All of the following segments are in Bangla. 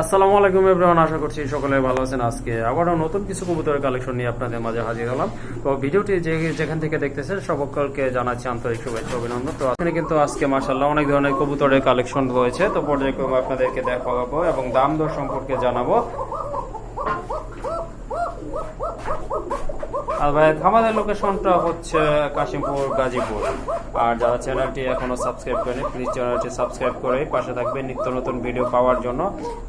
আসসালামু আলাইকুম এভরিওয়ান, আশা করছি সকলে ভালো আছেন। আজকে আবারও নতুন কিছু কবুতরের কালেকশন নিয়ে আপনাদের মাঝে হাজির হলাম। তো ভিডিওটি যে যেখান থেকে দেখতেছেন, সকলকে জানাচ্ছি আন্তরিক শুভেচ্ছা, অভিনন্দন। তো এখানে কিন্তু আজকে মাসাল্লাহ অনেক ধরনের কবুতরের কালেকশন রয়েছে। তো পর্যায়ক্রমে আপনাদেরকে দেখাবো এবং দাম দর সম্পর্কে জানাব। আমাদের লোকেশনটা হচ্ছে কাশিমপুর গাজীপুর। আর যারা চ্যানেলটি এখনও সাবস্ক্রাইব করেনি প্লিজ চ্যানেলটি সাবস্ক্রাইব করে পাশে থাকবেন নিত্য নতুন ভিডিও পাওয়ার জন্য।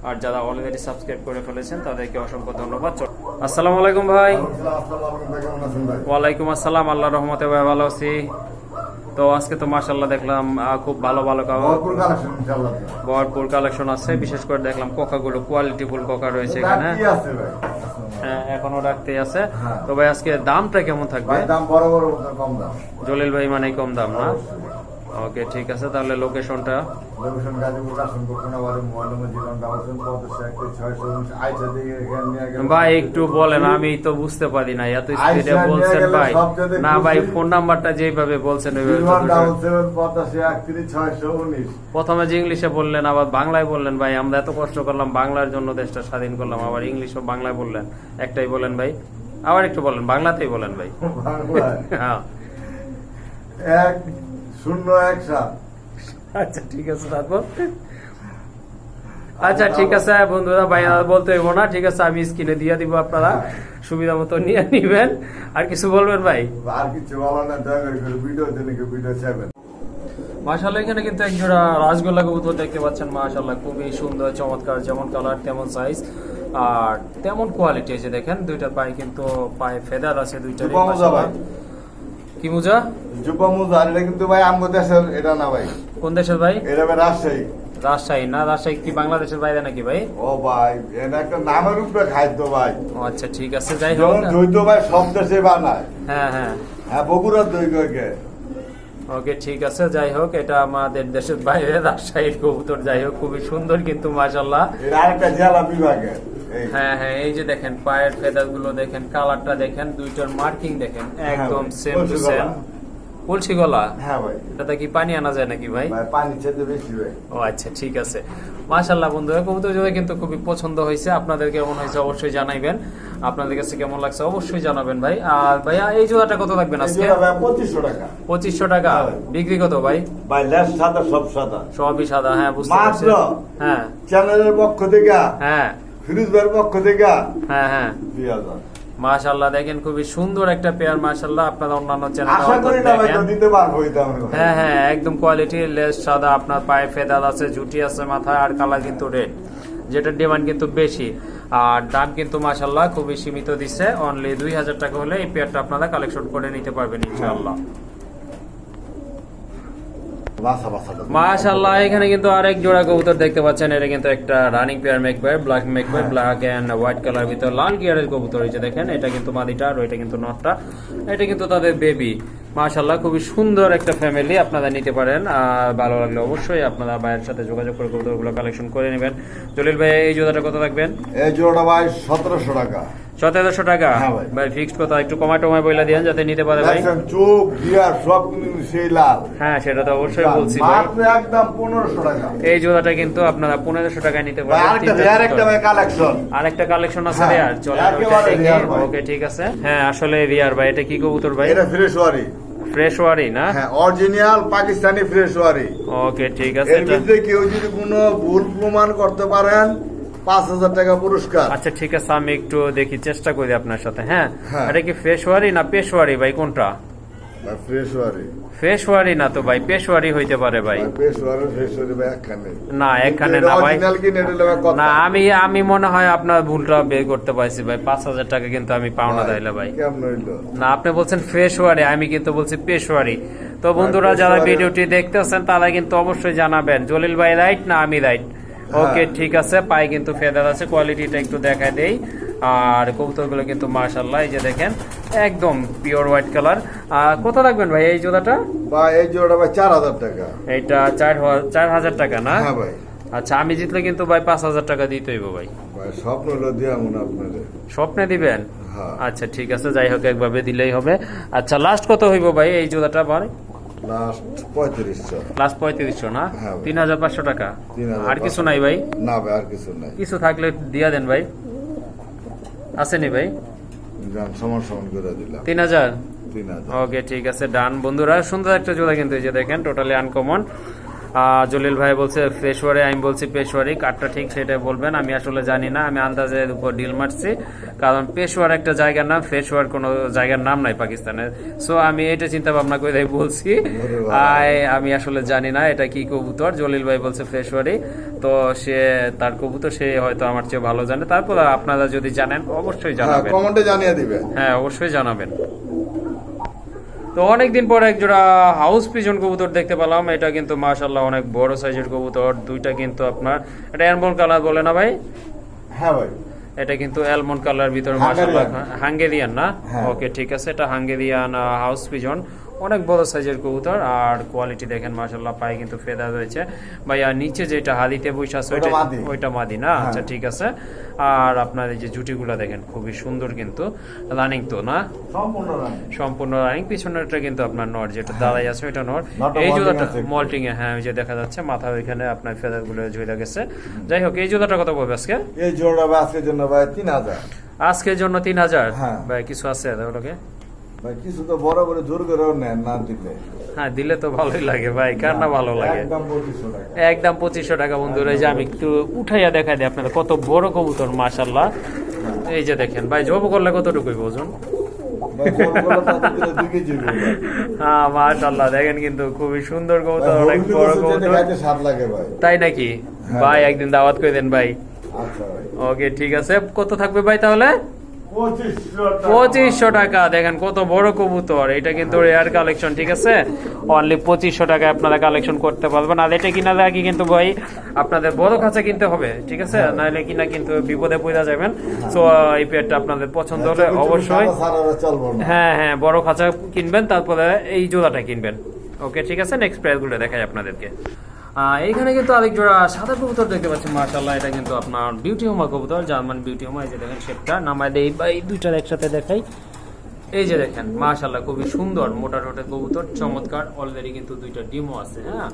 আর যারা অলরেডি সাবস্ক্রাইব করে ফেলেছেন তাদেরকে অসংখ্য ধন্যবাদ। আসসালামু আলাইকুম ভাই। ওয়ালাইকুম আসসালাম আল্লাহ রহমতে ভাই ভালো আছি। তো আজকে তো মার্শাল্লাহ দেখলাম খুব ভালো ভালো ভরপুর কালেকশন আছে বিশেষ করে দেখলাম কোকাগুলো কোয়ালিটি ফুল কোকা রয়েছে এখানে। এখনও রাখতেই আছে। হ্যাঁ। তো ভাই আজকে দামটা কেমন থাকবে? দাম বড় বড় কম দাম। জলিল ভাই মানে কম দাম না? ওকে ঠিক আছে তাহলে লোকেশনটা গাজীপুর ছয়শো উনিশ আইসা দিয়ে এখানে নিয়ে গেলে ভাই একটু বলেন আমি তো বুঝতে পারি না এত স্পিডে বলছেন ভাই। না ভাই ফোন নাম্বারটা যেভাবে বলছেন প্রথমে যে ইংলিশে বললেন আবার বাংলায় বললেন ভাই আমরা এত কষ্ট করলাম বাংলার জন্য দেশটা স্বাধীন করলাম আবার ইংলিশ ও বাংলায় বললেন। একটাই বলেন ভাই আবার একটু বলেন বাংলাতেই বলেন ভাই। হ্যাঁ। এক শূন্য এক সাত। আচ্ছা ঠিক আছে তারপর? আচ্ছা ঠিক আছে বন্ধুরা ভাই বলতে হইব না ঠিক আছে আমি স্ক্রিনে দিয়ে দিব আপনারা সুবিধা মতো নিয়ে নিবেন। আর কিছু বলবেন ভাই? আর কিছু বলো না দয়া করে ভিডিও দিন ভিডিও চাইবেন। মাশাল্লাহ এখানে কিন্তু এক জোড়া রাসগোল্লা কবুতর দেখতে পাচ্ছেন মাশাল্লাহ খুবই সুন্দর চমৎকার যেমন কালার তেমন সাইজ আর তেমন কোয়ালিটি আছে দেখেন দুইটা পায়ে কিন্তু পায়ে ফেদার আছে দুইটা মোজা। কি মুজা যুবা মুজার এটা কিন্তু ভাই আমগো দেশের এটা না ভাই। কোন দেশের ভাই? এটা ভাই রাজশাহী। রাজশাহী না? রাজশাহী কি বাংলাদেশের বাইরে নাকি ভাই? ও ভাই এটা একটা নামের উপরে খাদ্য ভাই। ও আচ্ছা ঠিক আছে যাই হোক দ্বৈত ভাই সব দেশে বানায়। হ্যাঁ হ্যাঁ। হ্যাঁ বগুড়ার দৈকে ওকে ঠিক আছে যাই হোক এটা আমাদের দেশের বাইরে রাজশাহীর কবুতর যাই হোক খুবই সুন্দর কিন্তু মাশাল্লাহ এটা আরেকটা জেলা বিভাগের। হ্যাঁ হ্যাঁ এই যে দেখেন পায়ের ফেদারগুলো দেখেন কালারটা দেখেন দুইটার মার্কিং দেখেন একদম সেম টু সেম কলসি গলা হ্যাঁ ভাই। এটাতে কি পানি আনা যায় নাকি ভাই? পানি খেতে বেশি ভাই। ও আচ্ছা ঠিক আছে। মাশাল্লাহ বন্ধুরা কবুতর কিন্তু খুবই পছন্দ হয়েছে। আপনাদের কেমন হয়েছে অবশ্যই জানাইবেন। আপনাদের কাছে কেমন লাগছে অবশ্যই জানাবেন ভাই। আর ভাইয়া এই জোড়াটা কত থাকবেন এই আজকে? পঁচিশশো টাকা। পঁচিশশো টাকা। হ্যাঁ। বিক্রি কত ভাই? ভাই সাদা সব সাদা। সবই সাদা হ্যাঁ বুঝতে পারছি। হ্যাঁ। চ্যানেলের পক্ষ থেকে হ্যাঁ। ফিরোজ ভাইয়ের পক্ষ থেকে হ্যাঁ হ্যাঁ। দুই হাজার মাশাল্লাহ দেখেন খুবই সুন্দর একটা পেয়ার মাশাল্লাহ আপনারা অন্যান্য আশা করি না ভাই দিতে পারব এই হ্যাঁ হ্যাঁ একদম কোয়ালিটি লেস সাদা আপনার পায়ে ফেদার আছে জুটি আছে মাথায় আর কালার কিন্তু রেড যেটার ডিমান্ড কিন্তু বেশি। আর দাম কিন্তু মাশাল্লাহ খুবই সীমিত দিচ্ছে অনলি দুই হাজার টাকা হলে এই পেয়ারটা আপনারা কালেকশন করে নিতে পারবেন ইনশাআল্লাহ। মাশাল্লাহ এখানে কিন্তু আরেক জোড়া কবুতর দেখতে পাচ্ছেন। এটা কিন্তু একটা রানিং পেয়ার মেকবার ব্ল্যাক মেকবার ব্ল্যাক এন্ড হোয়াইট কালার ভিতর লাল গিয়ারের কবুতর হয়েছে দেখেন এটা কিন্তু মাদিটা আর ওইটা কিন্তু নটটা। এটা কিন্তু তাদের বেবি মাশাল্লাহ খুবই সুন্দর একটা ফ্যামিলি আপনারা নিতে পারেন। আর ভালো লাগলে অবশ্যই আপনারা ভাইয়ের সাথে যোগাযোগ করে কবুতরগুলো কালেকশন করে নেবেন। জলিল ভাই এই জোড়াটা কত রাখবেন? এই জোড়াটা ভাই সতেরোশো টাকা। সতেরোশো টাকা। হ্যাঁ ভাই। ফিক্সড কথা একটু টমায় বইলা দিয়েন যাতে নিতে পারে ভাই। চোখ গিয়ার সব কিন্তু সেই লাল। হ্যাঁ সেটা তো অবশ্যই বলছি একদম পনেরোশো টাকা। এই জোড়াটা কিন্তু আপনারা পনেরোশো টাকায় নিতে পারবেন কালেকশন আরেকটা কালেকশন আছে রিয়ার ভাই। ওকে ঠিক আছে। হ্যাঁ আসলে রিয়ার ভাই এটা কি কবুতর ভাই? এটা ফ্রেশ ওয়ারি। ফ্রেশ ওয়ারি না? হ্যাঁ অরিজিনাল পাকিস্তানি ফ্রেশ ওয়ারি। ওকে ঠিক আছে এর ভিতরে কেউ যদি কোনো ভুল প্রমাণ করতে পারেন পাঁচ হাজার টাকা পুরস্কার। আচ্ছা ঠিক আছে আমি একটু দেখি চেষ্টা করি আপনার সাথে হ্যাঁ? হ্যাঁ। এটা কি না পেশওয়ারি ভাই কোনটা? না তো ভাই পেশওয়ারি হইতে পারে ভাই। ফ্রেশ ওয়ারি ভাই একখানে। না ভাই। আমি আমি মনে হয় আপনার ভুলটা বের করতে পারছি ভাই পাঁচ হাজার টাকা কিন্তু আমি পাওনা দিলে ভাই। না আপনি বলছেন ফ্রেশওয়ারি আমি কিন্তু বলছি পেশওয়ারি। তো বন্ধুরা যারা ভিডিওটি দেখতেছেন তারা কিন্তু অবশ্যই জানাবেন জলিল ভাই রাইট না আমি রাইট ওকে হ্যাঁ। ঠিক আছে পায়ে কিন্তু ফেদার আছে কোয়ালিটিটা একটু দেই। আর কবুতরগুলো কিন্তু মার্শাল্লাহ এই যে দেখেন একদম পিওর হোয়াইট কালার কত রাখবেন ভাই এই জোড়াটা? বা এই জোড়া ভাই চার হাজার টাকা। এইটা চার চার হাজার টাকা না? হ্যাঁ ভাই। আচ্ছা আমি জিতলে কিন্তু ভাই পাঁচ হাজার টাকা দিতে হইব ভাই। ভাই স্বপ্ন আপনাদের। স্বপ্নে দিবেন? হ্যাঁ। আচ্ছা ঠিক আছে যাই হোক একভাবে দিলেই হবে। আচ্ছা লাস্ট কত হইব ভাই এই জোড়াটা ভাই লাস্ট পঁয়ত্রিশশো। লাস্ট পঁয়ত্রিশশো না? হ্যাঁ তিন হাজার পাঁচশো টাকা। আর কিছু নাই ভাই? না ভাই আর কিছু নাই। কিছু থাকলে দিয়া দেন ভাই। আসেনি ভাই? সমান সমান করে দিলাম। তিন হাজার তিন হাজার ওকে ঠিক আছে ডান। বন্ধুরা সুন্দর একটা জোড়া কিন্তু এই যে দেখেন টোটালি আনকমন জলিল ভাই বলছে পেশোয়ারি আমি বলছি পেশোয়ারি কাঠটা ঠিক সেটা বলবেন আমি আসলে জানি না আমি আন্দাজের উপর ডিল মারছি কারণ পেশোয়ার একটা জায়গার নাম পেশোয়ার কোনো জায়গার নাম নাই পাকিস্তানের। সো আমি এটা চিন্তা ভাবনা করে তাই বলছি আই আমি আসলে জানি না এটা কি কবুতর? জলিল ভাই বলছে পেশোয়ারি তো সে তার কবুতর সে হয়তো আমার চেয়ে ভালো জানে। তারপর আপনারা যদি জানেন অবশ্যই হ্যাঁ জানাবেন। কমেন্টে জানিয়ে দিবে হ্যাঁ অবশ্যই জানাবেন। তো অনেকদিন পর এক জোড়া হাউস পিজন কবুতর দেখতে পেলাম। এটা কিন্তু মাশাল্লাহ অনেক বড় সাইজের কবুতর। দুইটা কিন্তু আপনার এটা এমন কালার বলে না ভাই? হ্যাঁ ভাই। এটা কিন্তু অ্যালমন্ড কালার ভিতরে Hungarian। হাঙ্গেরিয়ান না? হ্যাঁ। ওকে ঠিক আছে এটা হাঙ্গেরিয়ান হাউস পিজন অনেক বড় সাইজের কবুতর আর কোয়ালিটি দেখেন মাশাল্লাহ পায়ে কিন্তু ফেদা রয়েছে। ভাইয়া নিচে যেটা হাদিতে বসে আছে ওইটা মাদি। ওইটা মাদি না? হ্যাঁ। আচ্ছা ঠিক আছে। আর আপনার এই যে জুটিগুলো দেখেন খুবই সুন্দর কিন্তু। রানিং তো না? সম্পূর্ণ রানিং পিছনেরটা কিন্তু আপনার নট যেটা দাঁড়াই আছে ওইটা নট এই জোড়াটা মল্টিং এ হ্যাঁ ওই যে দেখা যাচ্ছে মাথা ওইখানে আপনার ফেদারগুলো ঝুলে গেছে। যাই হোক এই জোড়াটা কত পড়বে আজকে? এই জোড়া আজকের জন্য ভাই তিন হাজার। আজকের জন্য তিন হাজার? হ্যাঁ। ভাই কিছু আছে ওটাকে? ভাই কিছু তো বড় বড় জোর করেও নেন না দিলে। হ্যাঁ দিলে তো ভালোই লাগে ভাই কার না ভালো লাগে? একদম পঁচিশশো টাকা। বন্ধুরা এই যে আমি একটু উঠাইয়া দেখাই দিই আপনাদের কত বড় কবুতর মাশাল্লাহ এই যে দেখেন ভাই জব করলে কতটুকুই ওজন। হ্যাঁ মাশাল্লাহ দেখেন কিন্তু খুবই সুন্দর কবুতর অনেক বড় কবুতর। তাই নাকি? হ্যাঁ। ভাই একদিন দাওয়াত করে দেন আচ্ছা ভাই। ওকে ঠিক আছে কত থাকবে ভাই তাহলে? পঁচিশশো টাকা। দেখেন কত বড় কবুতর। এটা কিন্তু রেয়ার কালেকশন ঠিক আছে? অনলি পঁচিশশো টাকায় আপনারা কালেকশন করতে পারবেন। আর এটা কিনা আগে কিন্তু ভাই আপনাদের বড় খাঁচা কিনতে হবে ঠিক আছে? নাহলে কিনা কিন্তু বিপদে পড়ে যাবেন। তো এই পেয়ারটা আপনাদের পছন্দ হলে অবশ্যই হ্যাঁ হ্যাঁ বড় খাঁচা কিনবেন তারপরে এই জোড়াটা কিনবেন। ওকে ঠিক আছে? নেক্সট প্রাইসগুলো দেখাই আপনাদেরকে। এইখানে কিন্তু আরেক জোড়া সাদা কবুতর দেখতে পাচ্ছি মার্শাল্লাহ এটা কিন্তু আপনার বিউটি হোমা কবুতর জার্মান বিউটি হোমা এই যে দেখেন শেপটা নামায় দেই বা এই দুইটার একসাথে দেখাই। এই যে দেখেন মাশাল্লাহ খুবই সুন্দর মোটা টোটা কবুতর চমৎকার অলরেডি কিন্তু দুইটা ডিমও আছে হ্যাঁ?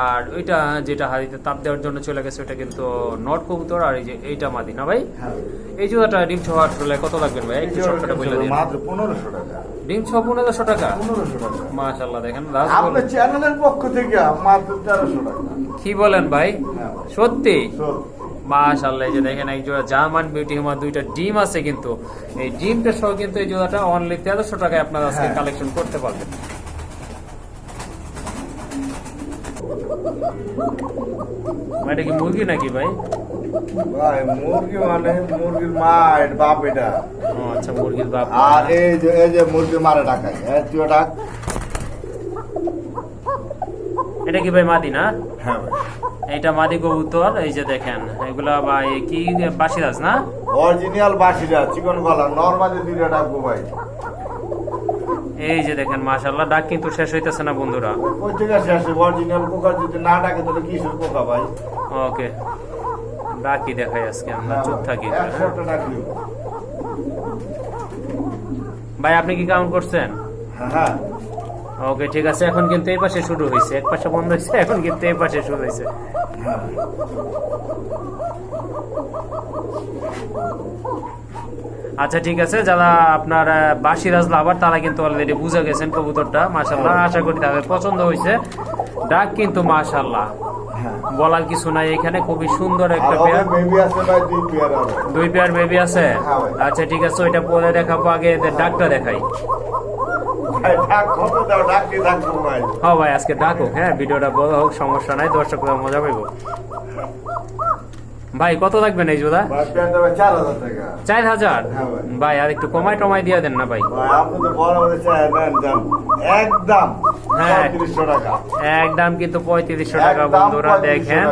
আর ওইটা যেটা হাড়িতে তাপ দেওয়ার জন্য চলে গেছে ওটা কিন্তু নট কবুতর আর এই যে এইটা মাদি না ভাই? হ্যাঁ। এই জোড়াটা ডিম ছ আসলে কত লাগবেন ভাই? একটু শর্টকাটে বলে দিন। মাত্র পনেরোশো টাকা। ডিম ছ পনেরোশো টাকা। পনেরোশো টাকা। মাশাল্লাহ দেখেন আপনার চ্যানেলের পক্ষ থেকে মাত্র তেরোশো টাকা। কি বলেন ভাই? হ্যাঁ। সত্যি। মাশাল্লাহ এই যে দেখেন এক জোড়া জার্মান বিউটি হিমা দুইটা ডিম আছে কিন্তু। এই ডিমটা সহ কিন্তু এই জোড়াটা অনলি তেরোশো টাকায় আপনারা আজকে হ্যাঁ। কালেকশন করতে পারবেন। এটা কি মুরগি নাকি ভাই? ভাই মুরগি মানে মুরগির মা এর বাপ এটা। ও আচ্ছা মুরগির বাপ। আর এই যে এই যে মুরগি মারে ডাকায় এই তুই ডাক। এটা কি ভাই মাদি না? হ্যাঁ এটা মাদি কবুতর এই যে দেখেন এগুলা এ কি বাসিরাজ না? অরিজিনাল বাসিরা চিকন গলা নর্মালি দুইটা ডাকবো ভাই। এই যে দেখেন মাশাল্লাহ ডাক কিন্তু শেষ হইতেছে না বন্ধুরা। ওই থেকে শেষ অরিজিনাল কোকা যদি না ডাকে তাহলে কিসের কোকা ভাই? ওকে। ডাকি দেখাই আজকে? আমরা চুপ থাকি। ভাই, আপনি কি কাউন্ট করছেন? ওকে, ঠিক আছে, এখন কিন্তু এই পাশে শুরু হয়েছে। এক পাশে বন্ধ হয়েছে, এখন কিন্তু এই পাশে শুরু হয়েছে। হ্যাঁ আচ্ছা ঠিক আছে, যারা আপনার বাসিরাজ লাভার, তারা কিন্তু অলরেডি বুঝে গেছেন কবুতরটা। মাশাল্লাহ আশা করি তাদের পছন্দ হয়েছে। ডাক কিন্তু মাশাল্লাহ হ্যাঁ বলার কিছু নাই এখানে খুবই সুন্দর একটা পেয়ার দুই পেয়ার বেবি আছে? হ্যাঁ আচ্ছা ঠিক আছে ওইটা পরে দেখাবো আগে এদের ডাকটা দেখাই। ডাক ডাক হ্যাঁ ভাই আজকে ডাকুক হ্যাঁ ভিডিওটা বড় হোক সমস্যা নাই দর্শকরা মজা পাইব। ভাই কত লাগবেন এই জোড়া? দেবে চার হাজার হ্যাঁ ভাই। আর একটু কমাই টমাই দিয়ে দেন না ভাই। একদম হ্যাঁ। একদম কিন্তু পঁয়ত্রিশশো টাকা বন্ধুরা দেখেন।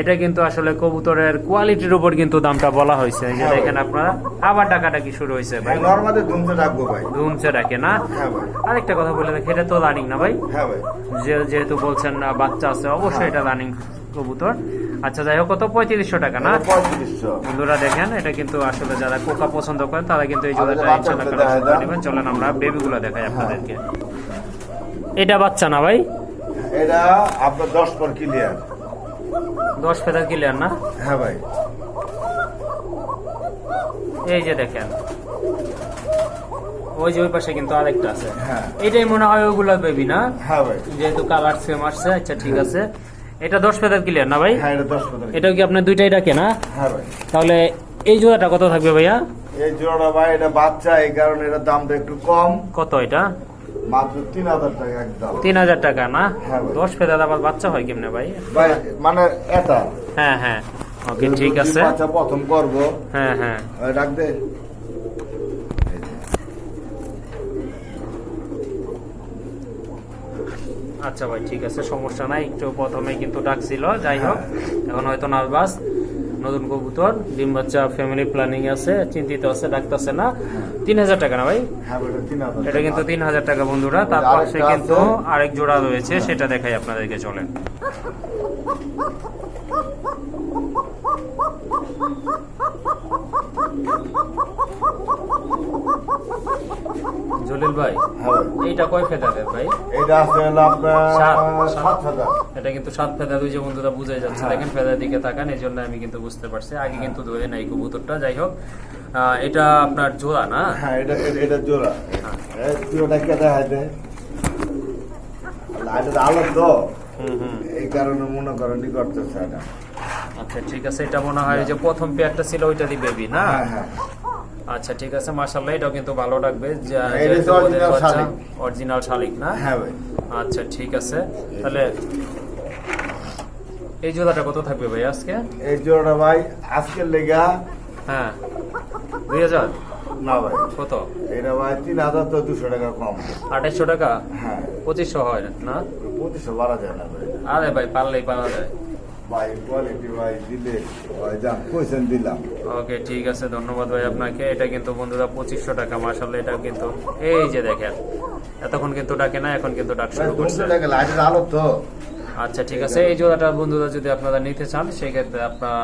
এটা কিন্তু আসলে কবুতরের কোয়ালিটির উপর কিন্তু দামটা বলা হয়েছে। এই যে হ্যাঁ দেখেন আপনারা আবার টাকাটা কি শুরু হয়েছে ভাই। নর্মালি ডাকবো ভাই। ধুমছে ডাকে না? আরেকটা কথা বলে দেখি এটা তো রানিং না ভাই। হ্যাঁ যেহেতু বলছেন না বাচ্চা আছে অবশ্যই। এটা রানিং কবুতর। আচ্ছা যাই হোক কত? পঁয়ত্রিশশো টাকা না? বন্ধুরা দেখেন এটা কিন্তু আসলে যারা কোকা পছন্দ করেন তারা কিন্তু এই জোড়াটা ইনশাল্লাহ নেবেন। চলেন আমরা বেবিগুলো দেখাই আপনাদেরকে। এটা বাচ্চা না ভাই? এটা আপনার দশ পর ক্লিয়ার দশ ফেদার ক্লিয়ার না? হ্যাঁ ভাই। এই যে দেখেন ওই যে ওই পাশে কিন্তু আরেকটা আছে। হ্যাঁ। এটাই মনে হয় ওগুলো বেবি না? হ্যাঁ ভাই। যেহেতু কালার সেম আসছে আচ্ছা ঠিক আছে। এটা দশ ফেদার ক্লিয়ার না ভাই? হ্যাঁ এটা দশ পর এটাও কি আপনার দুইটাই ডাকে না? হ্যাঁ ভাই। তাহলে এই জোড়াটা কত থাকবে ভাইয়া? এই জোড়াটা ভাই এটা বাচ্চা এই কারণে এটার দামটা একটু কম। কত এটা? মাত্র তিন হাজার টাকা একদম। তিন হাজার টাকা না? হ্যাঁ ভাই। দশ ফেদার আবার বাচ্চা হয় কেমনে ভাই? ভাই মানে এটা। হ্যাঁ হ্যাঁ। ওকে ঠিক আছে। বাচ্চা প্রথম করব? হ্যাঁ হ্যাঁ। ডাক দে। আচ্ছা ভাই ঠিক আছে সমস্যা নাই। একটু প্রথমে কিন্তু ডাকছিল যাই হোক এখন হয়তো নার্ভাস। নতুন কবুতর ডিম বাচ্চা ফ্যামিলি প্ল্যানিং আছে চিন্তিত আছে ডাকতেছে না। তিন হাজার টাকা না ভাই? হ্যাঁ এটা কিন্তু তিন হাজার টাকা বন্ধুরা। তার পাশে কিন্তু আরেক জোড়া রয়েছে সেটা দেখাই আপনাদেরকে চলেন। জলিল ভাই হ্যাঁ ভাই এইটা কয় ফেদারের ভাই? এটা আছে আপনার সাত। হাজার এটা কিন্তু সাত ফেদা দুই যে বন্ধুরা বুঝে যাচ্ছে। হ্যাঁ। দেখেন ফেদার দিকে তাকান এই জন্য আমি কিন্তু বুঝতে পারছি। আগে কিন্তু ধরে নাই কবুতরটা। যাই হোক এটা আপনার জোড়া না? হ্যাঁ এটা এটা- জোড়া। এই জোড়াটা কেটে হাইতে এটা আলো তো হুম হুম। এই কারণে মনে করেন করতেছে এটা। আচ্ছা ঠিক আছে। এটা মনে হয় যে প্রথম পেয়ারটা ছিল ওইটা দি বেবি না? হ্যাঁ হ্যাঁ। আচ্ছা ঠিক আছে মাশাআল্লাহ এটাও কিন্তু ভালো এটা হচ্ছে original শালিক। অরিজিনাল শালিক না? হ্যাঁ ভাই। আচ্ছা ঠিক আছে তাহলে এই জোড়াটা কত থাকবে ভাই আজকে? এই জোড়াটা ভাই আজকের লেগা হ্যাঁ দুই হাজার? না ভাই। কত? এটা ভাই তিন হাজার তো দুশো টাকা কম। আঠাইশশো টাকা? হ্যাঁ। পঁচিশশো হয় না? পঁচিশশো বাড়া যায় না ভাই। আরে ভাই পারলেই পাওয়া যায়। ভাই কোয়ালিটি ভাই দিলে ভাই যান কইছেন দিলাম। ওকে ঠিক আছে ধন্যবাদ ভাই আপনাকে। এটা কিন্তু বন্ধুরা পঁচিশশো টাকা মাসাল্লাহ এটা কিন্তু এই যে দেখেন এতক্ষণ কিন্তু ডাকে না এখন কিন্তু ডাক শুরু করছে। দুশো টাকা লাইটের আলো তো। আচ্ছা ঠিক আছে এই জোড়াটা বন্ধুরা যদি আপনারা নিতে চান সেক্ষেত্রে আপনারা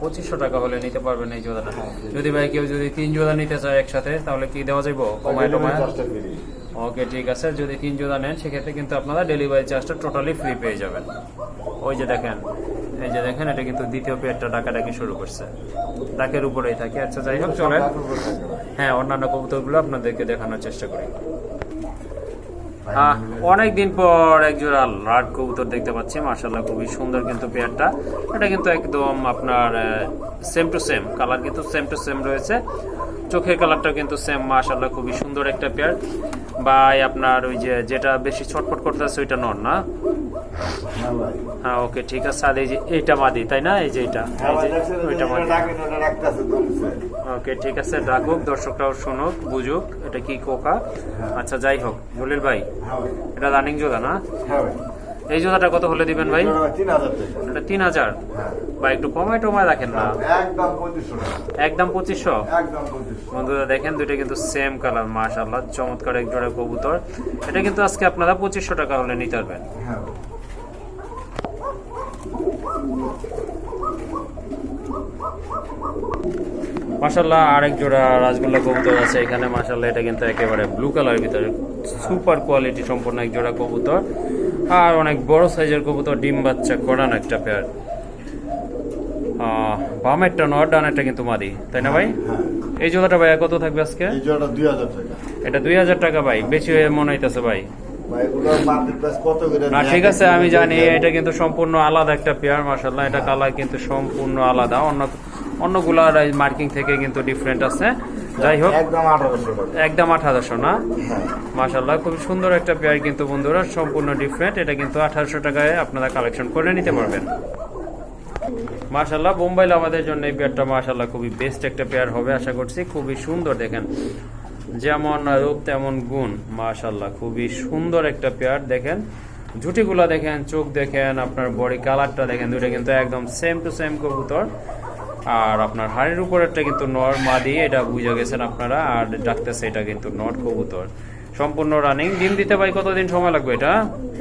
পঁচিশশো টাকা হলে নিতে পারবেন এই জোড়াটা। যদি ভাই কেউ যদি তিন জোড়া নিতে চায় একসাথে তাহলে কি দেওয়া যাইব? কমায় টমায় ওকে ঠিক আছে যদি তিন জোড়া নেন সেক্ষেত্রে কিন্তু আপনারা ডেলিভারি চার্জটা টোটালি ফ্রি পেয়ে যাবেন। ওই যে দেখেন এই যে দেখেন, এটা কিন্তু দ্বিতীয় পেয়ারটা ডাকাডাকি শুরু করছে। ডাকের উপরেই থাকে। আচ্ছা যাই হোক, চলেন। হ্যাঁ অন্যান্য কবুতরগুলো আপনাদেরকে দেখানোর চেষ্টা করি। অনেক দিন পর এক জোড়া লাট কবুতর দেখতে পাচ্ছি। মার্শাল্লাহ খুবই সুন্দর কিন্তু পেয়ারটা। এটা কিন্তু একদম আপনার সেম টু সেম কালার কিন্তু সেম টু সেম রয়েছে। চোখের কালারটাও কিন্তু সেম মার্শাল্লাহ খুবই সুন্দর একটা পেয়ার। বা আপনার ওই যে যেটা বেশি ছটফট করতেছে, ওইটা নন না? হ্যাঁ ভাই ওকে, ঠিক আছে। আর এই যে এইটা মাদি তাই না? এই যে এটা ওইটা ওকে, ঠিক আছে, ডাকুক, দর্শকরাও শুনুক, বুঝুক, এটা কি কোকা? আচ্ছা যাই হোক, জলিল ভাই, এটা রানিং জোড়া না? এই জোড়াটা কত হলে দিবেন ভাই? ভাই এটা তিন হাজার। বা একটু কমায় টমায় রাখেন না। একদম পঁচিশশো? বন্ধুরা, দেখেন, দুইটা কিন্তু সেম কালার মাশাল্লাহ চমৎকার এক জোড়া কবুতর। এটা কিন্তু আজকে আপনারা পঁচিশশো টাকা হলে নিতে পারবেন। হ্যাঁ মাশাল্লাহ আরেক জোড়া রাজগোল্লা কবুতর আছে এখানে মাশাল্লাহ এটা কিন্তু একেবারে ব্লু কালারের ভিতরে সুপার কোয়ালিটি সম্পন্ন এক জোড়া কবুতর। আর অনেক বড় সাইজের কবুতর ডিম বাচ্চা করান একটা পেয়ার বামেরটা নর ডানেরটা কিন্তু মাদি তাই না ভাই? হ্যাঁ এই জোড়াটা ভাই কত থাকবে আজকে? এই জোড়াটা দুই হাজার টাকা। এটা দুই হাজার টাকা ভাই বেশি হয়ে মনে হইতেছে ভাই। না ঠিক আছে আমি জানি এটা কিন্তু সম্পূর্ণ আলাদা একটা পেয়ার মাসাল্লাহ এটা কালার কিন্তু সম্পূর্ণ আলাদা। অন্য অন্যগুলার মার্কিং থেকে কিন্তু ডিফারেন্ট আছে। যাই হোক একদম একদম আঠারোশো না? হ্যাঁ। মাসাল্লাহ খুব সুন্দর একটা পেয়ার কিন্তু বন্ধুরা সম্পূর্ণ ডিফারেন্ট এটা কিন্তু আঠারোশো টাকায় আপনারা কালেকশন করে নিতে পারবেন। মাশাল্লাহ আমাদের জন্য এই পেয়ারটা মাশাল্লাহ খুবই বেস্ট একটা পেয়ার হবে আশা করছি। খুবই সুন্দর দেখেন। যেমন রূপ তেমন গুণ মাশাল্লাহ খুবই সুন্দর একটা পেয়ার দেখেন। ঝুটিগুলা দেখেন চোখ দেখেন আপনার বডি কালারটা দেখেন দুটো কিন্তু একদম সেম টু সেম কবুতর। আর আপনার হাড়ির উপরেরটা কিন্তু নর মাদি এটা বুঝে গেছেন আপনারা আর ডাকতেছে এটা কিন্তু নট কবুতর। সম্পূর্ণ রানিং ডিম দিতে ভাই কতদিন সময় লাগবে এটা?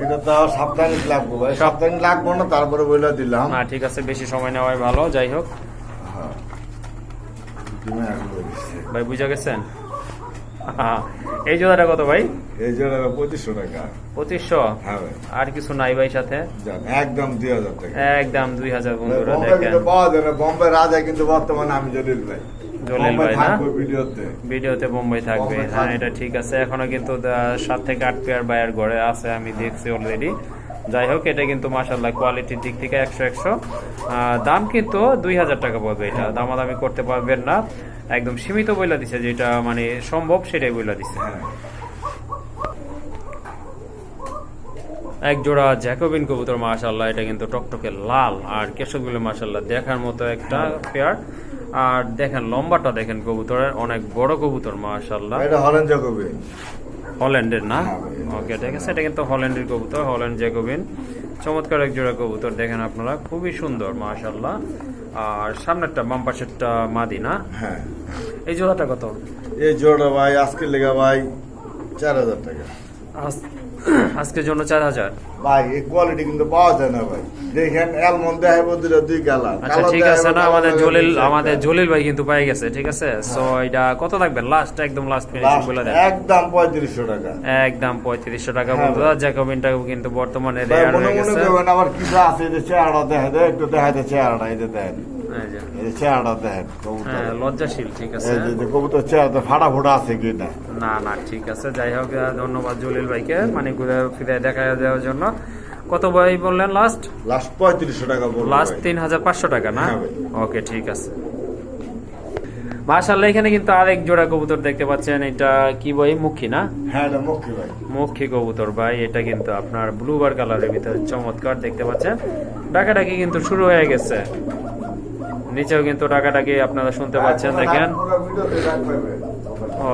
এটা তো সাপ্তাহিক লাগবো ভাই। সাপ্তাহিক লাগবো না তারপরে বইলা দিলাম। না ঠিক আছে বেশি সময় নেওয়াই ভালো যাই হোক। হ্যাঁ। ভাই বুঝা গেছেন? এই জোড়াটা কত ভাই? এই জোড়াটা পঁচিশশো টাকা। পঁচিশশো? হ্যাঁ ভাই। আর কিছু নাই ভাই সাথে? একদম দুই হাজার টাকা। একদম দুই হাজার বন্ধুরা দেখেন। পাওয়া বম্বে রাজা কিন্তু বর্তমানে আমি জলিল ভাই। জলিল ভাই না? ভিডিওতে। বোম্বাই থাকবে। হ্যাঁ এটা ঠিক আছে। এখনও কিন্তু সাত থেকে আট পেয়ার বায়ার ঘরে আছে আমি দেখছি অলরেডি যাই হোক এটা কিন্তু মাসাল্লাহ কোয়ালিটির দিক থেকে একশো একশো। দাম কিন্তু দুই হাজার টাকা পড়বে এটা। দামাদামি করতে পারবেন না। একদম সীমিত বইলা দিছে, যেটা মানে সম্ভব সেটাই বইলা দিছে। এক জোড়া জ্যাকোবিন কবুতর মাশাল্লাহ এটা কিন্তু টকটকে লাল। আর কেশবগুলো মাশাল্লাহ দেখার মতো একটা পেয়ার আর দেখেন, লম্বাটা দেখেন কবুতরের, অনেক বড় কবুতর মাশাল্লাহ এটা হলেন জকবি হল্যান্ডের না? ওকে ঠিক আছে এটা কিন্তু হল্যান্ডের কবুতর হল্যান্ড জ্যাকোবিন। চমৎকার এক জোড়া কবুতর দেখেন আপনারা খুবই সুন্দর মাশাল্লাহ আর সামনেরটা বাম পাশেরটা মাদি না? হ্যাঁ। এই জোড়াটা কত? এই জোড়া ভাই আজকের লেগা ভাই চার হাজার টাকা। আজকের জন্য চার হাজার। ভাই এই কোয়ালিটি কিন্তু পাওয়া যায় না ভাই। দেখেন অ্যালমন দেখাবো দুটো দুই কালার। আচ্ছা ঠিক আছে না আমাদের জলিল আমাদের জলিল ভাই কিন্তু পেয়ে গেছে ঠিক আছে? সো এটা কত থাকবে? লাস্ট একদম লাস্ট ফিনিশিং বলে দেন। একদম পঁয়ত্রিশশো টাকা। একদম পঁয়ত্রিশশো টাকা হ্যাঁ বন্ধুরা। জ্যাকোবিনটা কিন্তু বর্তমানে ভাই রেয়ার মনে হয়ে মনে গেছে। করবেন আবার কিছু আছে যে চেহারা দেখা দেয় একটু দেখা যায় চেহারাটা এই যে দেখেন। এই যে, এই যে চেহারাটা দেখেন কবুতর। লজ্জাশীল ঠিক আছে। এই যে- যে কবুতর চেহারাতে ফাটা ফোটা আছে কি না? না না ঠিক আছে। যাই হোক ধন্যবাদ জলিল ভাইকে মানে ঘুরে ফিরে দেখা দেওয়ার জন্য। কত ভাই বললেন লাস্ট লাস্ট পঁয়ত্রিশশো টাকা লাস্ট তিন হাজার পাঁচশো টাকা না? ওকে ঠিক আছে। মাশাল্লাহ এখানে কিন্তু আরেক জোড়া কবুতর দেখতে পাচ্ছেন। এটা কি বই মুখী না? হ্যাঁ এটা মুখী ভাই। মুখী কবুতর ভাই এটা কিন্তু আপনার ব্লু ব্লুবার কালারের ভিতরে চমৎকার দেখতে পাচ্ছেন। ডাকাডাকি কিন্তু শুরু হয়ে গেছে। নিচেও কিন্তু ডাকাডাকি আপনারা শুনতে পাচ্ছেন দেখেন।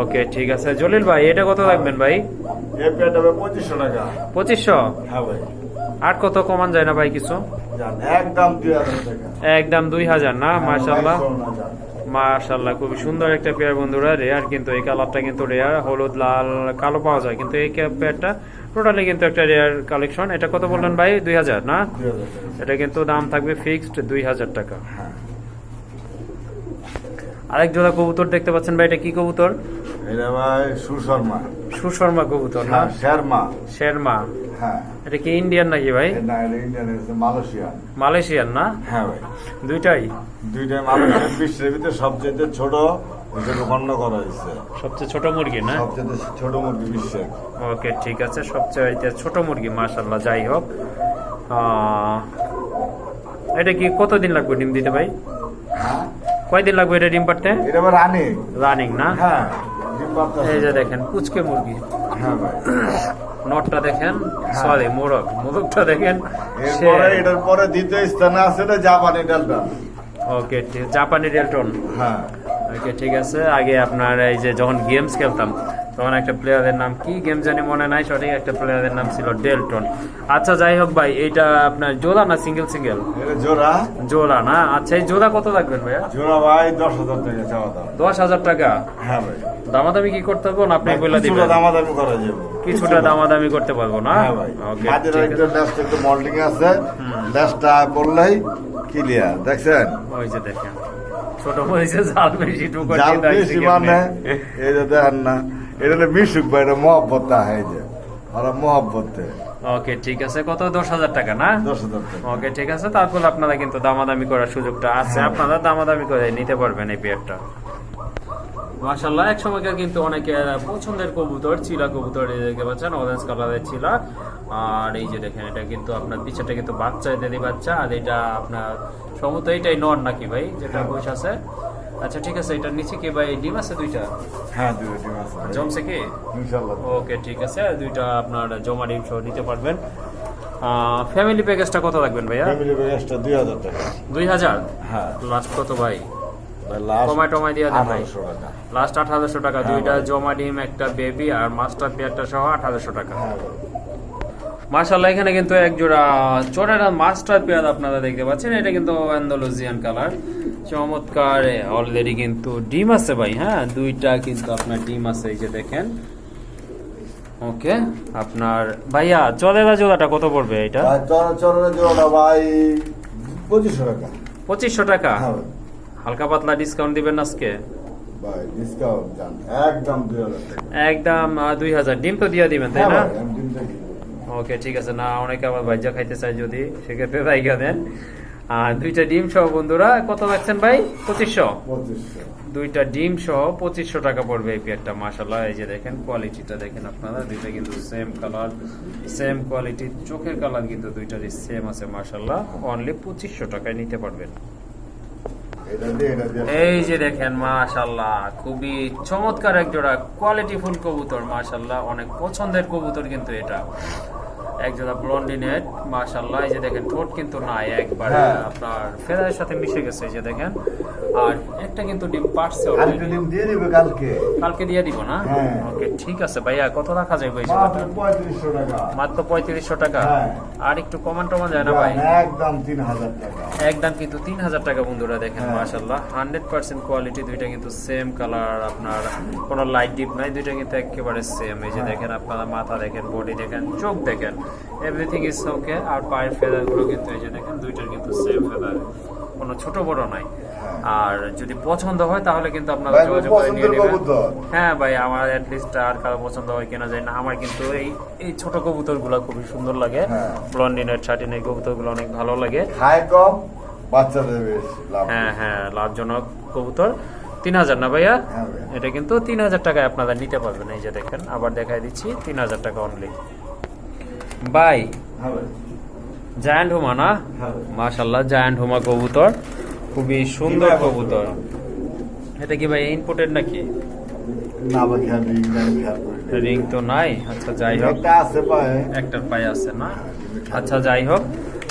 ওকে ঠিক আছে। জলিল ভাই এটা কত রাখবেন ভাই? পঁচিশশো টাকা। পঁচিশশো? হ্যাঁ আর কত কমান যায় না ভাই কিছু? একদম দুই হাজার না? না মাশাল্লাহ খুবই সুন্দর একটা পেয়ার বন্ধুরা রেয়ার কিন্তু এই কালারটা কিন্তু রেয়ার হলুদ লাল কালো পাওয়া যায়। কিন্তু এই পেয়ারটা টোটালি কিন্তু একটা রেয়ার কালেকশন এটা কত বললেন ভাই? দুই হাজার না? এটা কিন্তু দাম থাকবে ফিক্সড দুই হাজার টাকা। হ্যাঁ। আরেক জোড়া কবুতর দেখতে পাচ্ছেন ভাই এটা কি কবুতর? এটা ভাই সুশর্মা। সুশর্মা কবুতর না? হ্যাঁ শেরমা। শেরমা। হ্যাঁ। এটা কি ইন্ডিয়ান নাকি ভাই? না এটা ইন্ডিয়ান মালয়েশিয়ান। মালয়েশিয়ান না? হ্যাঁ ভাই। দুইটাই? দুইটাই মালয়েশিয়ান। বিশ্বের ভিতরে সবচেয়ে ছোট করা হয়েছে। সবচেয়ে ছোট মুরগি না? সবচেয়ে ছোট মুরগি বিশ্বের। ওকে ঠিক আছে। সবচেয়ে ছোট মুরগি মাশাল্লাহ যাই হোক। এটা কি কতদিন লাগবে ডিম দিতে ভাই? হ্যাঁ? কয়দিন লাগবে এটা ডিম পারতে এটা আবার রানি রানিং না? হ্যাঁ এই যে দেখেন কুচকে মুরগি। হ্যাঁ ভাই। নটটা দেখেন সরি মোরগ। মোরগটা দেখেন এরপরে এটার পরে দ্বিতীয় স্থানে আছে এটা জাপানি ডেলটন ওকে জাপানি ডেলটন। হ্যাঁ। ওকে ঠিক আছে আগে আপনার এই যে যখন গেমস খেলতাম তখন একটা প্লেয়ারের নাম কি? গেম জানি মনে নাই সঠিক একটা প্লেয়ারের নাম ছিল ডেলটন আচ্ছা যাই হোক ভাই এইটা আপনার জোড়া না সিঙ্গেল সিঙ্গেল এটা জোড়া। জোড়া না? আচ্ছা এই জোড়া কত লাগবেন ভাইয়া? জোড়া ভাই দশ হাজার টাকা চাওয়া দশ হাজার টাকা? হ্যাঁ ভাই। দামাদামি কি করতে পারব না আপনি বলে কিছুটা দিবেন? দামাদামি করা যাবে। কিছুটা দামাদামি করতে পারব না? হ্যাঁ ভাই। ঠিক একটু। লেসটা একটু মল্টিং আছে। লেসটা বললেই ক্লিয়ার দেখছেন? ওই যে দেখেন ছোট হয়েছে জাল বেশি টুকু জাল বেশি মানে এই যে দেখেন না এটা হলো মিশুক ভাই এটা মহব্বত এই যে। ওরা মহব্বতে। ওকে ঠিক আছে। কত? দশ হাজার টাকা না? দশ হাজার টাকা। ওকে ঠিক আছে। তারপর আপনারা কিন্তু দামাদামি করার সুযোগটা আছে। হ্যাঁ। আপনারা দামাদামি করে নিতে পারবেন এই পেয়ারটা মাশাল্লাহ এক সময়কার কিন্তু অনেকে পছন্দের কবুতর চিলা কবুতর দেখতে পাচ্ছেন অরেঞ্জ কালারের চিলা আর এই যে দেখেন এটা কিন্তু আপনার পিছাটা কিন্তু বাচ্চা দেদি বাচ্চা আর এটা আপনার সম্ভবত এটাই নর নাকি ভাই যেটা হ্যাঁ। বসে আছে? আচ্ছা ঠিক আছে এটার নিচে কি ভাই ডিম আছে দুইটা? হ্যাঁ দুটো ডিম আছে জমছে কি? ইনশাল্লাহ। ওকে ঠিক আছে দুইটা আপনার জমা ডিম সহ নিতে পারবেন। ফ্যামিলি প্যাকেজটা কত রাখবেন ভাইয়া? ফ্যামিলি দুই হাজার টাকা। দুই হাজার? হ্যাঁ। লাস্ট কত ভাই? লাস্ট কমায় টমায় দিয়ে দেন ভাই। লাস্ট আট হাজারশো টাকা হ্যাঁ দুইটা জমা ডিম একটা বেবি আর মাস্টার পেয়ারটা সহ আট হাজারশো টাকা। হ্যাঁ। মার্শাল্লাহ এখানে কিন্তু এক জোড়া চোরের মাস্টার পেয়ার আপনারা দেখতে পাচ্ছেন। এটা কিন্তু অ্যান্ডালুজিয়ান কালার। চমৎকার অলরেডি কিন্তু ডিম আছে ভাই হ্যাঁ? দুইটা কিন্তু আপনার ডিম আছে এই যে দেখেন। ওকে আপনার ভাইয়া চলেরা জোড়াটা কত পড়বে এটা? চর- চরের জোড়াটা ভাই পঁচিশশো টাকা। পঁচিশশো টাকা? হ্যাঁ হালকা পাতলা ডিসকাউন্ট দিবেন আজকে? দুই হাজার একদম দুই হাজার। ডিম তো দিয়ে দিবেন তাই হ্যাঁ না? ওকে ঠিক আছে। না অনেকে আবার ভাইজা খাইতে চাই যদি সেক্ষেত্রে জায়গা দেন। আর দুইটা ডিম সহ বন্ধুরা কত রাখছেন ভাই? পঁচিশশো? দুইটা ডিম সহ পঁচিশশো টাকা পড়বে এই পেয়ারটা মাসাল্লাহ এই যে দেখেন কোয়ালিটিটা দেখেন আপনারা দুইটা কিন্তু সেম কালার সেম কোয়ালিটি চোখের কালার কিন্তু দুইটারই সেম আছে মাসাল্লাহ অনলি পঁচিশশো টাকায় নিতে পারবেন। এই যে দেখেন মাশাল্লাহ খুবই চমৎকার এক জোড়া কোয়ালিটি ফুল কবুতর মাশাল্লাহ অনেক পছন্দের কবুতর কিন্তু এটা। এক জোড়া ব্লন্ডিনেট মাশাল্লাহ এই যে দেখেন ঠোঁট কিন্তু নাই একবারে। হ্যাঁ। আপনার ফেদারের সাথে মিশে গেছে এই যে দেখেন। আর একটা কিন্তু ডিম পারছে আরেকটা ডিম দিয়ে দিবে কালকে। কালকে দিয়ে দিব না? হ্যাঁ। ওকে ঠিক আছে ভাইয়া কত রাখা যাবে এই মাত্র জোড়াটা মাত্র পঁয়ত্রিশশো টাকা? হ্যাঁ। আর একটু কমান টমান যায় না ভাই? একদম তিন হাজার টাকা। একদম কিন্তু তিন হাজার টাকা বন্ধুরা দেখেন হ্যাঁ। হান্ড্রেড পার্সেন্ট কোয়ালিটি দুইটা কিন্তু সেম কালার আপনার কোনো লাইট ডিপ নাই দুইটা কিন্তু একেবারে সেম এই যে হ্যাঁ। দেখেন আপনারা মাথা দেখেন বডি দেখেন চোখ দেখেন। এভরিথিং ইজ ওকে আর পায়ের ফেদারগুলো কিন্তু এই যে দেখেন দুইটার কিন্তু সেম ফেদার কোনো ছোট বড় নাই। আর যদি পছন্দ হয় তাহলে কিন্তু আপনারা হ্যাঁ। যোগাযোগ করে নিয়ে নেবেন। হ্যাঁ ভাই আমার অ্যাটলিস্ট আর কারও পছন্দ হয় কিনা যায় না। আমার কিন্তু এই এই ছোট কবুতরগুলো খুবই সুন্দর লাগে। হ্যাঁ। ব্লন্ডিনের ছাটিন এই কবুতরগুলো অনেক ভালো লাগে। খায় কম বাচ্চাদের বেশি লাভ। হ্যাঁ হ্যাঁ লাভজনক কবুতর। তিন হাজার না ভাইয়া? হ্যাঁ এটা কিন্তু তিন হাজার টাকায় আপনারা নিতে পারবেন। এই যে দেখেন আবার দেখাই দিচ্ছি তিন হাজার টাকা অনলি বাই। ভাই। জায়ান্ট হুমা না। মাশাল্লাহ জায়ান্ট হুমা কবুতর। খুবই সুন্দর কবুতর। এটা কি ভাই ইনপুটেড নাকি? রিং তো নাই। আচ্ছা যাই হোক। একটার পায়ে আছে না? আচ্ছা যাই হোক।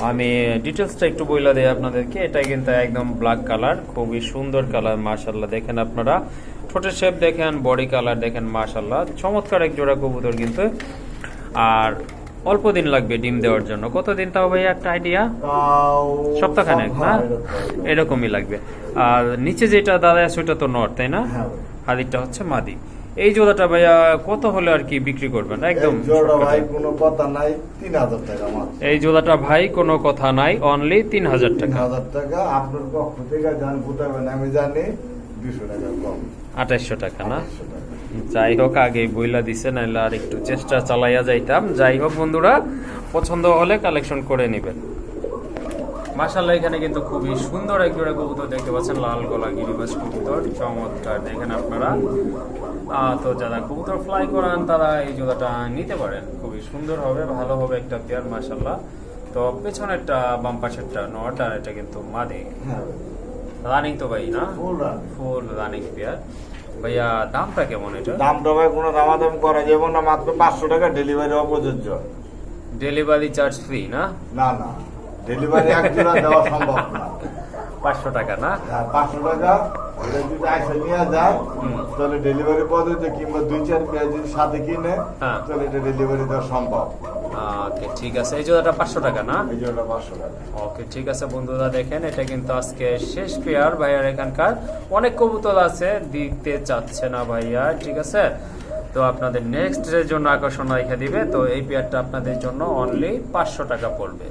আমি ডিটেলসটা একটু বইলা দিই আপনাদেরকে। এটা কিন্তু একদম ব্ল্যাক কালার খুবই সুন্দর কালার মাশাল্লাহ দেখেন আপনারা ঠোঁটের শেপ দেখেন বডি কালার দেখেন মাশাল্লাহ চমৎকার এক জোড়া কবুতর কিন্তু। আর অল্প দিন লাগবে ডিম দেওয়ার জন্য। কতদিন তাও ভাই একটা আইডিয়া সপ্তাহখানেক না? হ্যাঁ, এরকমই লাগবে। আর নিচে যেটা দাদা আছে ওইটা তো নর তাই না? হ্যাঁ। হাদিকটা হচ্ছে মাদি। এই জোড়াটা ভাইয়া কত হলে আর কি বিক্রি করবেন? একদম ভাই কোনো কথা নাই তিন হাজার টাকা মাত্র। এই জোড়াটা ভাই কোনো কথা নাই অনলি তিন হাজার টাকা। হাজার টাকা আপনার পক্ষ থেকে যান ফুটাবেন আমি জানি দুশো টাকা কম। আঠাইশশো টাকা না? 2800 টাকা। যাই হোক আগে বইলা দিছে নাহলে আর একটু চেষ্টা চালাইয়া যাইতাম। যাই হোক বন্ধুরা পছন্দ হলে কালেকশন করে নেবেন। মাশাল্লাহ এখানে কিন্তু খুবই সুন্দর এক জোড়া কবুতর দেখতে পাচ্ছেন লাল গলা গিরিবাস কবুতর চমৎকার। দেখেন আপনারা। তো যারা কবুতর ফ্লাই করান তারা এই জোড়াটা নিতে পারেন। খুবই সুন্দর হবে ভালো হবে একটা পেয়ার মাশাল্লাহ তো পেছনেরটা বাম পাশেরটা নটা এটা কিন্তু মাদি। হ্যাঁ। রানিং তো ভাই না? ফুল রানিং পেয়ার ভাইয়া দামটা কেমন এটা? দামটা ভাই কোনো দামাদাম করা যাবে না মাত্র পাঁচশো টাকা ডেলিভারি অপ্রযোজ্য। ডেলিভারি চার্জ ফ্রি না? না না। ডেলিভারি এক জোড়া দেওয়া সম্ভব না। পাঁচশো টাকা না? হ্যাঁ, পাঁচশো টাকা। যদি আইসা নিয়ে যায়। তাহলে ডেলিভারি পদ্ধতি কিংবা দুই চার পেঁয়াজ যদি সাথে কিনে হ্যাঁ। তাহলে এটা ডেলিভারি দেওয়া সম্ভব। ওকে ঠিক আছে। এই জোড়াটা পাঁচশো টাকা না? এই জোড়াটা পাঁচশো টাকা। ওকে ঠিক আছে বন্ধুরা দেখেন এটা কিন্তু আজকে শেষ পেয়ার ভাইয়ার এখানকার অনেক কবুতর আছে দিতে চাচ্ছে না ভাইয়া ঠিক আছে? তো আপনাদের নেক্সট এর জন্য আকর্ষণ রেখে দিবে তো এই পেয়ারটা আপনাদের জন্য অনলি পাঁচশো টাকা পড়বে।